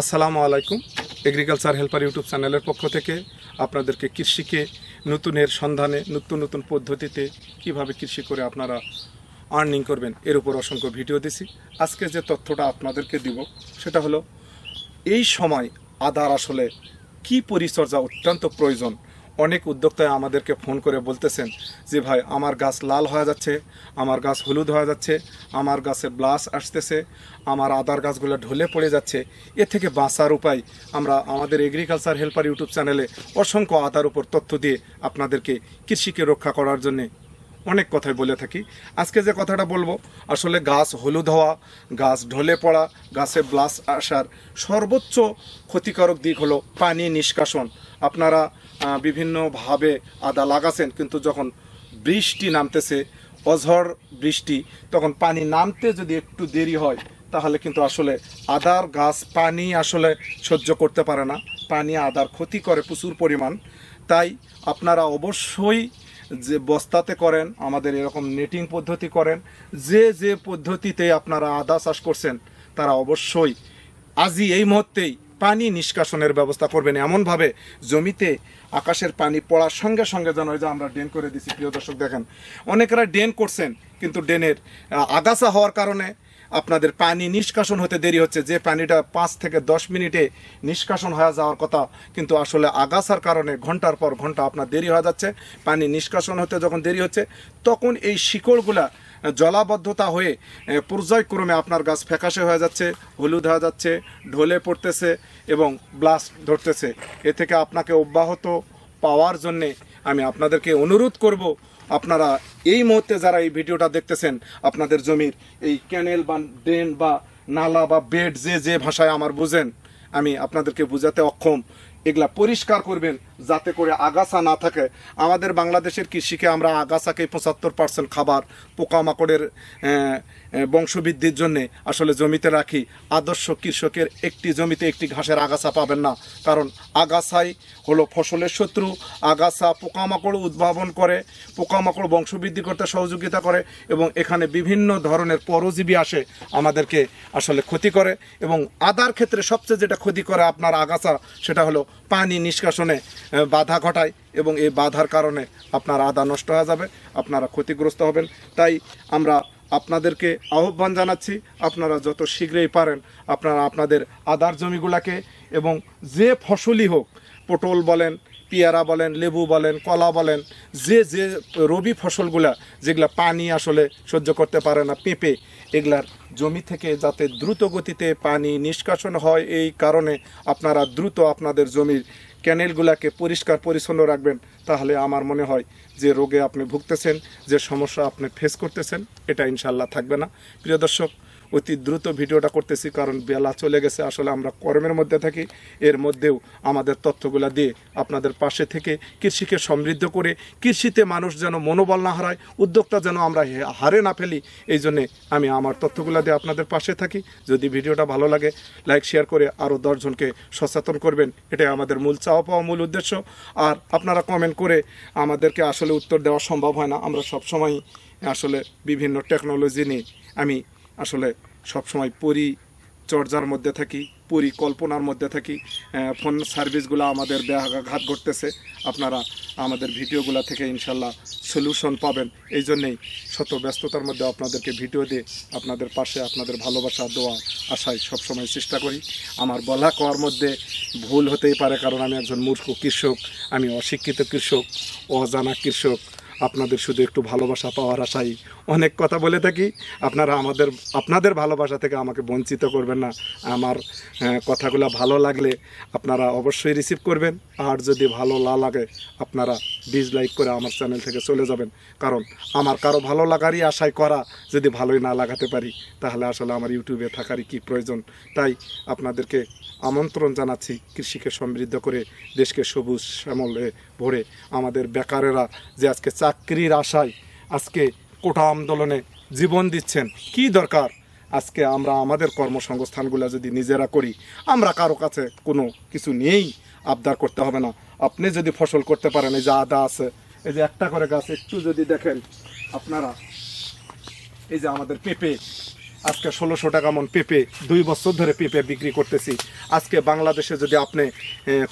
আসসালামু আলাইকুম। Agriculture helper YouTube চ্যানেলের পক্ষ থেকে আপনাদেরকে কৃষিকে নতুনের সন্ধানে, নতুন নতুন পদ্ধতিতে কীভাবে কৃষি করে আপনারা আর্নিং করবেন, এর উপর অসংখ্য ভিডিও দিছি। আজকে যে তথ্যটা আপনাদেরকে দিব, সেটা হলো, এই সময় আদার আসলে কি পরিচর্যা অত্যন্ত প্রয়োজন অনেক উদ্যোক্তায় আমাদেরকে ফোন করে বলতেছেন যে, ভাই, আমার গাছ লাল হয়ে যাচ্ছে, আমার গাছ হলুদ হয়ে যাচ্ছে, আমার গাছে ব্লাস আসতেছে, আমার আদার গাছগুলো ঢলে পড়ে যাচ্ছে। এ থেকে বাঁচার উপায় আমরা আমাদের এগ্রিকালচার হেল্পার ইউটিউব চ্যানেলে অসংখ্য আদার উপর তথ্য দিয়ে আপনাদেরকে কৃষিকে রক্ষা করার জন্যে অনেক কথাই বলে থাকি। আজকে যে কথাটা বলব, আসলে গাছ হলুদ হওয়া, গাছ ঢলে পড়া, গাছে ব্লাস আসার সর্বোচ্চ ক্ষতিকারক দিক হলো পানি নিষ্কাশন। আপনারা বিভিন্নভাবে আদা লাগাছেন, কিন্তু যখন বৃষ্টি নামতেছে, অঝড় বৃষ্টি, তখন পানি নামতে যদি একটু দেরি হয়, তাহলে কিন্তু আসলে আদার গাছ পানি আসলে সহ্য করতে পারে না। পানি আদার ক্ষতি করে প্রচুর পরিমাণ। তাই আপনারা অবশ্যই যে বস্তাতে করেন, আমাদের এরকম নেটিং পদ্ধতি করেন, যে যে পদ্ধতিতে আপনারা আদা চাষ করছেন, তারা অবশ্যই আজই এই মুহূর্তেই পানি নিষ্কাশনের ব্যবস্থা করবেন। এমনভাবে জমিতে আকাশের পানি পড়ার সঙ্গে সঙ্গে যেন ওই যে আমরা ড্রেন করে দিছি, প্রিয় দর্শক দেখেন। অনেকেরা ড্রেন করছেন, কিন্তু ড্রেনের আগাছা হওয়ার কারণে আপনাদের পানি নিষ্কাশন হতে দেরি হচ্ছে। যে পানিটা পাঁচ থেকে দশ মিনিটে নিষ্কাশন হয়ে যাওয়ার কথা, কিন্তু আসলে আগাছার কারণে ঘণ্টার পর ঘণ্টা আপনার দেরি হয়ে যাচ্ছে। পানি নিষ্কাশন হতে যখন দেরি হচ্ছে, তখন এই শিকড়গুলা জলাবদ্ধতা হয়ে পর্যায়ক্রমে আপনার গাছ ফ্যাকাশে হয়ে যাচ্ছে, হলুদ হয়ে যাচ্ছে, ঢলে পড়তেছে এবং ব্লাস্ট ধরতেছে। এ থেকে আপনাকে অব্যাহত পাওয়ার জন্যে আমি আপনাদেরকে অনুরোধ করব, আপনারা এই মুহূর্তে যারা এই ভিডিওটা দেখতেছেন, আপনাদের জমির এই ক্যানেল বা ড্রেন বা নালা বা বেড যে যে ভাষায় আমার বুঝেন, আমি আপনাদেরকে বোঝাতে অক্ষম। এগুলা পরিষ্কার করবেন যাতে করে আগাছা না থাকে। আমাদের বাংলাদেশের কৃষিকে আমরা আগাছাকে পঁচাত্তর পার্সেন্ট খাবার পোকামাকড়ের বংশবৃদ্ধির জন্যে আসলে জমিতে রাখি। আদর্শ কৃষকের একটি জমিতে একটি ঘাসের আগাছা পাবেন না। কারণ আগাছাই হলো ফসলের শত্রু। আগাছা পোকামাকড় উদ্ভাবন করে, পোকামাকড় বংশবৃদ্ধি করতে সহযোগিতা করে এবং এখানে বিভিন্ন ধরনের পরজীবী আসে আমাদেরকে আসলে ক্ষতি করে এবং আদার ক্ষেত্রে সবচেয়ে যেটা ক্ষতি করে আপনার আগাছা সেটা হলো পানি নিষ্কাশনে বাধা ঘটায় এবং এই বাধার কারণে আপনার আদা নষ্ট হয়ে যাবে, আপনারা ক্ষতিগ্রস্ত হবেন। তাই আমরা আপনাদেরকে আহ্বান জানাচ্ছি, আপনারা যত শীঘ্রই পারেন আপনারা আপনাদের আদার জমিগুলাকে এবং যে ফসলই হোক, পটল বলেন, পেয়ারা বলেন, লেবু বলেন, কলা বলেন, যে যে রবি ফসলগুলা যেগুলা পানি আসলে সহ্য করতে পারে না, পেঁপে, এগুলার জমি থেকে যাতে দ্রুত গতিতে পানি নিষ্কাশন হয়, এই কারণে আপনারা দ্রুত আপনাদের জমির ক্যানেলগুলাকে পরিষ্কার পরিচ্ছন্ন রাখবেন, তাহলে আমার মনে হয় যে রোগে আপনি ভুগতেছেন, যে সমস্যা আপনি ফেস করতেছেন, এটা ইনশাল্লাহ থাকবে না। প্রিয় দর্শক অতি দ্রুত ভিডিওটা করতেছি, কারণ বেলা চলে গেছে, আসলে আমরা কর্মের মধ্যে থাকি। এর মধ্যেও আমাদের তথ্যগুলা দিয়ে আপনাদের পাশে থেকে কৃষিকে সমৃদ্ধ করে, কৃষিতে মানুষ যেন মনোবল না হারায়, উদ্যোক্তা যেন আমরা হারে না ফেলি, এই জন্যে আমি আমার তথ্যগুলা দিয়ে আপনাদের পাশে থাকি। যদি ভিডিওটা ভালো লাগে, লাইক, শেয়ার করে আরও দশজনকে সচেতন করবেন, এটাই আমাদের মূল চাওয়া পাওয়া মূল উদ্দেশ্য। আর আপনারা কমেন্ট করে আমাদেরকে আসলে উত্তর দেওয়া সম্ভব হয় না। আমরা সবসময় আসলে বিভিন্ন টেকনোলজি নিয়ে আমি আসলে সবসময় পরিচর্যার মধ্যে থাকি, পরিকল্পনার মধ্যে থাকি। ফোন সার্ভিসগুলো আমাদের ব্যাঘাত ঘটতেছে। আপনারা আমাদের ভিডিওগুলো থেকে ইনশাল্লাহ সলিউশন পাবেন। এই জন্যেই শত ব্যস্ততার মধ্যে আপনাদেরকে ভিডিও দিয়ে আপনাদের পাশে আপনাদের ভালোবাসা দেওয়া আশায় সবসময় চেষ্টা করি। আমার বলা কওয়ার মধ্যে ভুল হতেই পারে, কারণ আমি একজন মূর্খ কৃষক, আমি অশিক্ষিত কৃষক, অজানা কৃষক। আপনাদের শুধু একটু ভালোবাসা পাওয়ার আশাই অনেক কথা বলে থাকি। আপনারা আমাদের, আপনাদের ভালোবাসা থেকে আমাকে বঞ্চিত করবেন না। আমার কথাগুলো ভালো লাগলে আপনারা অবশ্যই রিসিভ করবেন। আর যদি ভালো না লাগে, আপনারা ডিসলাইক করে আমার চ্যানেল থেকে চলে যাবেন। কারণ আমার কারও ভালো লাগারই আশায় করা, যদি ভালোই না লাগাতে পারি, তাহলে আসলে আমার ইউটিউবে থাকারই কি প্রয়োজন? তাই আপনাদেরকে আমন্ত্রণ জানাচ্ছি, কৃষিকে সমৃদ্ধ করে দেশকে সবুজ শ্যামলে ভরে আমাদের বেকারেরা যে আজকে চাকরির আশায় আজকে কোটা আন্দোলনে জীবন দিচ্ছেন, কি দরকার? আজকে আমরা আমাদের কর্মসংস্থানগুলো যদি নিজেরা করি, আমরা কারও কাছে কোনো কিছু নিয়েই আবদার করতে হবে না। আপনি যদি ফসল করতে পারেন, এই যে আদা আছে, এই যে একটা করে গাছ, একটু যদি দেখেন আপনারা, এই যে আমাদের পেঁপে আজকে ষোলোশো টাকা মন পেঁপে, দুই বছর ধরে পেঁপে বিক্রি করতেছি। আজকে বাংলাদেশে যদি আপনি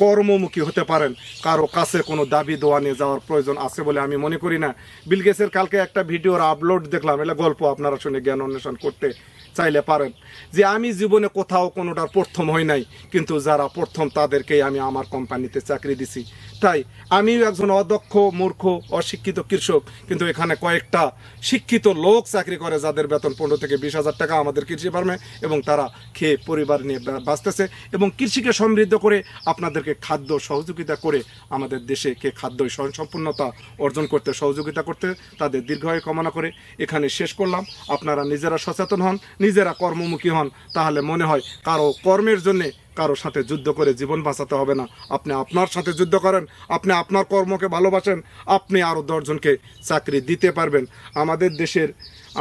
কর্মমুখী হতে পারেন, কারও কাছে কোনো দাবি দোয়া নিয়ে যাওয়ার প্রয়োজন আছে বলে আমি মনে করি না। বিলগেসের কালকে একটা ভিডিওর আপলোড দেখলাম, এটা গল্প আপনারা শুনে জ্ঞান অন্বেষণ করতে চাইলে পারেন। যে আমি জীবনে কোথাও কোনোটার প্রথম হই নাই, কিন্তু যারা প্রথম তাদেরকেই আমি আমার কোম্পানিতে চাকরি দিছি। তাই আমিও একজন অদক্ষ, মূর্খ, অশিক্ষিত কৃষক। কিন্তু এখানে কয়েকটা শিক্ষিত লোক চাকরি করে যাদের বেতন পনেরো থেকে বিশ হাজার টাকা আমাদের কৃষি ফার্মে এবং তারা খেয়ে পরিবার নিয়ে বাঁচতেছে এবং কৃষিকে সমৃদ্ধ করে আপনাদেরকে খাদ্য সহযোগিতা করে আমাদের দেশে কে খাদ্য স্বয়ংসম্পূর্ণতা অর্জন করতে, সহযোগিতা করতে তাদের দীর্ঘায়ু কামনা করে এখানে শেষ করলাম। আপনারা নিজেরা সচেতন হন, নিজেরা কর্মমুখী হন। তাহলে মনে হয় কারও কর্মের জন্যে কারও সাথে যুদ্ধ করে জীবন বাঁচাতে হবে না। আপনি আপনার সাথে যুদ্ধ করেন, আপনি আপনার কর্মকে ভালোবাসেন, আপনি আরও দশজনকে চাকরি দিতে পারবেন। আমাদের দেশের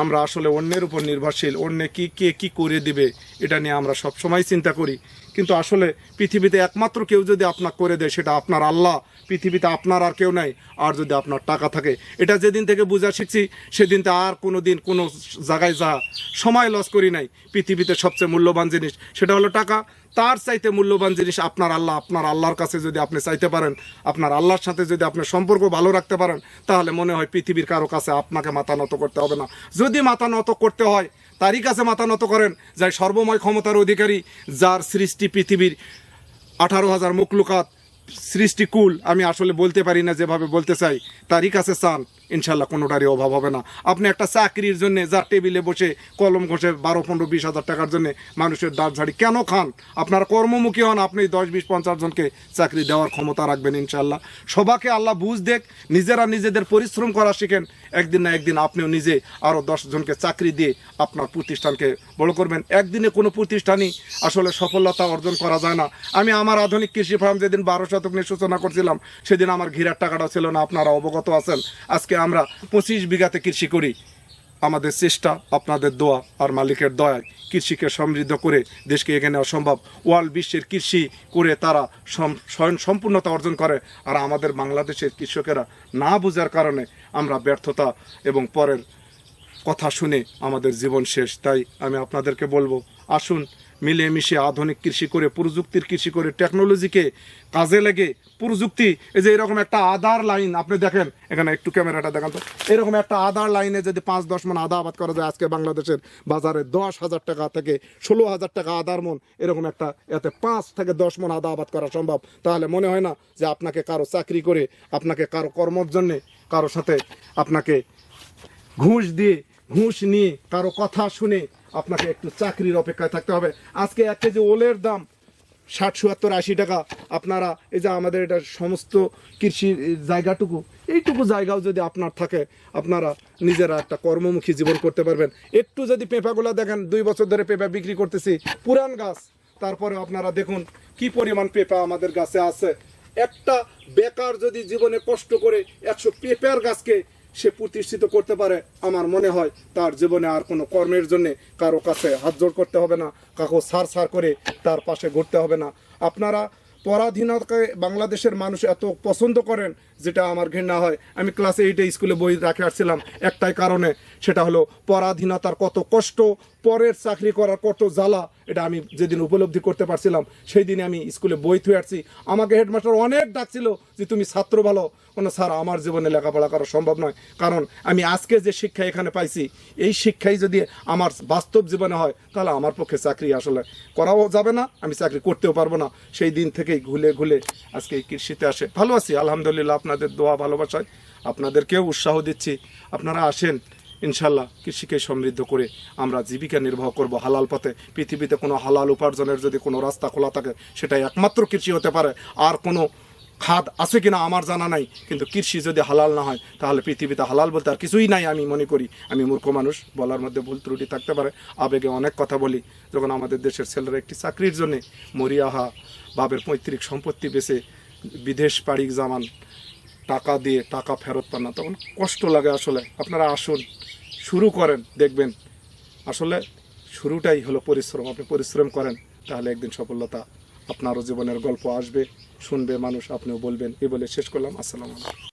আমরা আসলে অন্যের উপর নির্ভরশীল, অন্য কি, কে কি করে দিবে, এটা নিয়ে আমরা সব সময় চিন্তা করি। কিন্তু আসলে পৃথিবীতে একমাত্র কেউ যদি আপনার করে দেয়, সেটা আপনার আল্লাহ। পৃথিবীতে আপনার আর কেউ নাই, আর যদি আপনার টাকা থাকে। এটা যেদিন থেকে বোঝা শিখছি, সেদিন তো আর কোনো দিন কোনো জায়গায় যা সময় লস করি নাই। পৃথিবীতে সবচেয়ে মূল্যবান জিনিস, সেটা হলো টাকা। তার চাইতে মূল্যবান জিনিস আপনার আল্লাহ। আপনার আল্লাহর কাছে যদি আপনি চাইতে পারেন, আপনার আল্লাহর সাথে যদি আপনি সম্পর্ক ভালো রাখতে পারেন, তাহলে মনে হয় পৃথিবীর কারও কাছে আপনাকে মাথা নত করতে হবে না। যদি মাথা নত করতে হয়, তারই কাছে মাথা নত করেন, যাই সর্বময় ক্ষমতার অধিকারী, যার সৃষ্টি পৃথিবীর আঠারো হাজার মুখলুকাত সৃষ্টিকুল আমি আসলে বলতে পারি না যেভাবে বলতে চাই। তারই কাছে চান ইনশাল্লাহ কোনোটারই অভাব হবে না। আপনি একটা চাকরির জন্য যার টেবিলে বসে কলম ঘষে বারো, পনেরো, বিশ হাজার টাকার জন্য মানুষের দাঁত ঝাড়ি কেন খান? আপনারা কর্মমুখী হন, আপনি দশ, বিশ, পঞ্চাশ জনকে চাকরি দেওয়ার ক্ষমতা রাখবেন ইনশাল্লাহ সবাকে আল্লাহ বুঝ দেখ, নিজেরা নিজেদের পরিশ্রম করা শিখেন। একদিন না একদিন আপনিও নিজে আরও দশ জনকে চাকরি দিয়ে আপনার প্রতিষ্ঠানকে বড় করবেন। একদিনে কোনো প্রতিষ্ঠানই আসলে সফলতা অর্জন করা যায় না। আমি আমার আধুনিক কৃষি ফার্ম যেদিন বারো শতক নিয়ে সূচনা করছিলাম, সেদিন আমার ঘিরার টাকাটা ছিল না, আপনারা অবগত আছেন। আজকে আমরা পঁচিশ বিঘাতে কৃষি করি। আমাদের চেষ্টা, আপনাদের দোয়া আর মালিকের দয়ায় কৃষিকে সমৃদ্ধ করে দেশকে এখানে অসম্ভব ওয়ার্ল্ড বিশ্বের কৃষি করে তারা স্বয়ং সম্পূর্ণতা অর্জন করে। আর আমাদের বাংলাদেশের কৃষকেরা না বোঝার কারণে আমরা ব্যর্থতা এবং পরের কথা শুনে আমাদের জীবন শেষ। তাই আমি আপনাদেরকে বলব, আসুন মিলেমিশে আধুনিক কৃষি করে, প্রযুক্তির কৃষি করে টেকনোলজিকে কাজে লেগে প্রযুক্তি, এই যে এরকম একটা আদার লাইন আপনি দেখেন, এখানে একটু ক্যামেরাটা দেখান তো, এরকম একটা আদার লাইনে যদি পাঁচ, দশ মন আদা আবাদ করা যায়, আজকে বাংলাদেশের বাজারে দশ হাজার টাকা থেকে ষোলো হাজার টাকা আদার মন, এরকম একটা এতে পাঁচ থেকে দশ মন আদা আবাদ করা সম্ভব। তাহলে মনে হয় না যে আপনাকে কারও চাকরি করে, আপনাকে কারও কর্মর জন্যে কারও সাথে আপনাকে ঘুষ দিয়ে, ঘুষ নিয়ে কারও কথা শুনে আপনাকে একটু চাকরির অপেক্ষায় থাকতে হবে। আজকে এক কেজি ওলের দাম ষাট সুয়াত্তর আশি টাকা। আপনারা এই যে আমাদের এটা সমস্ত কৃষির জায়গাটুকু, এইটুকু জায়গাও যদি আপনার থাকে, আপনারা নিজেরা একটা কর্মমুখী জীবন করতে পারবেন। একটু যদি পেঁপাগুলো দেখেন, দুই বছর ধরে পেঁপা বিক্রি করতেছি, পুরান গাছ। তারপরে আপনারা দেখুন কি পরিমাণ পেঁপা আমাদের গাছে আছে। একটা বেকার যদি জীবনে কষ্ট করে একশো পেঁপের গাছকে সে প্রতিষ্ঠিত করতে পারে, আমার মনে হয় তার জীবনে আর কোনো কর্মের জন্য কারও কাছে হাত জোড় করতে হবে না, কাকো সার সার করে তার পাশে ঘুরতে হবে না। আপনারা পরাধীনতাকে বাংলাদেশের মানুষ এত পছন্দ করেন যেটা আমার ঘৃণা হয়। আমি ক্লাসে এইটে স্কুলে বই রাখে আসছিলাম একটাই কারণে, সেটা হলো পরাধীনতার কত কষ্ট, পরের চাকরি করার কত জ্বালা এটা আমি যেদিন উপলব্ধি করতে পারছিলাম, সেই দিনে আমি স্কুলে বই থুয়ে আসছি। আমাকে হেডমাস্টার অনেক ডাকছিল যে, তুমি ছাত্র ভালো। কোনো, স্যার, আমার জীবনে লেখাপড়া করা সম্ভব নয়। কারণ আমি আজকে যে শিক্ষা এখানে পাইছি, এই শিক্ষাই যদি আমার বাস্তব জীবনে হয়, তাহলে আমার পক্ষে চাকরি আসলে করাও যাবে না, আমি চাকরি করতেও পারব না। সেই দিন থেকেই ঘুলে ঘুলে আজকে এই কৃষিতে আসে। ভালো আছি, আলহামদুলিল্লাহ, আপনাদের দোয়া ভালোবাসায়। আপনাদেরকেও উৎসাহ দিচ্ছি। আপনারা আসেন ইনশাল্লাহ কৃষিকে সমৃদ্ধ করে আমরা জীবিকা নির্বাহ করব হালাল পথে। পৃথিবীতে কোনো হালাল উপার্জনের যদি কোনো রাস্তা খোলা থাকে, সেটাই একমাত্র কৃষি হতে পারে। আর কোনো খাদ আছে কিনা আমার জানা নাই, কিন্তু কৃষি যদি হালাল না হয়, তাহলে পৃথিবীতে হালাল বলতে আর কিছুই নাই আমি মনে করি। আমি মূর্খ মানুষ, বলার মধ্যে ভুল ত্রুটি থাকতে পারে। আবেগে অনেক কথা বলি। যখন আমাদের দেশের ছেলেরা একটি চাকরির জন্যে মরিয়াহা বাবের পৈতৃক সম্পত্তি বেছে বিদেশ পাড়ি জামান টাকা দিয়ে টাকা ফেরত পান না, তখন কষ্ট লাগে আসলে। আপনারা আসুন, শুরু করেন, দেখবেন। আসলে শুরুটাই হলো পরিশ্রম, আপনি পরিশ্রম করেন, তাহলে একদিন সফলতা আপনারও জীবনের গল্প আসবে, শুনবে মানুষ, আপনিও বলবেন। এ বলে শেষ করলাম, আসসালামু আলাইকুম।